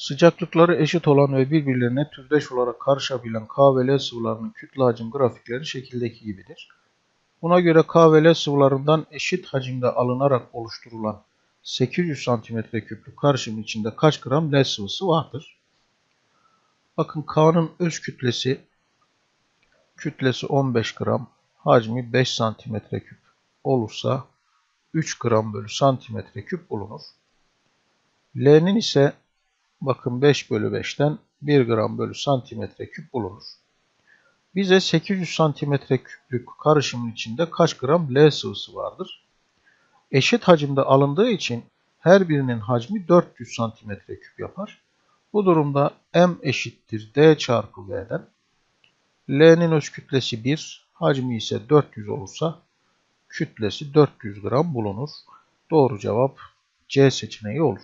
Sıcaklıkları eşit olan ve birbirlerine türdeş olarak karışabilen K ve L sıvılarının kütle hacim grafikleri şekildeki gibidir. Buna göre K ve L sıvılarından eşit hacimde alınarak oluşturulan 800 cm küplük karışımın içinde kaç gram L sıvısı vardır? Bakın K'nın öz kütlesi kütlesi 15 gram, hacmi 5 cm küp olursa 3 gram bölü santimetre küp bulunur. L'nin ise bakın 5 bölü 5'ten 1 gram bölü santimetre küp bulunur. Bize 800 santimetre küplük karışımın içinde kaç gram L sıvısı vardır? Eşit hacimde alındığı için her birinin hacmi 400 santimetre küp yapar. Bu durumda M eşittir D çarpı V'den. L'nin öz kütlesi 1, hacmi ise 400 olursa kütlesi 400 gram bulunur. Doğru cevap C seçeneği olur.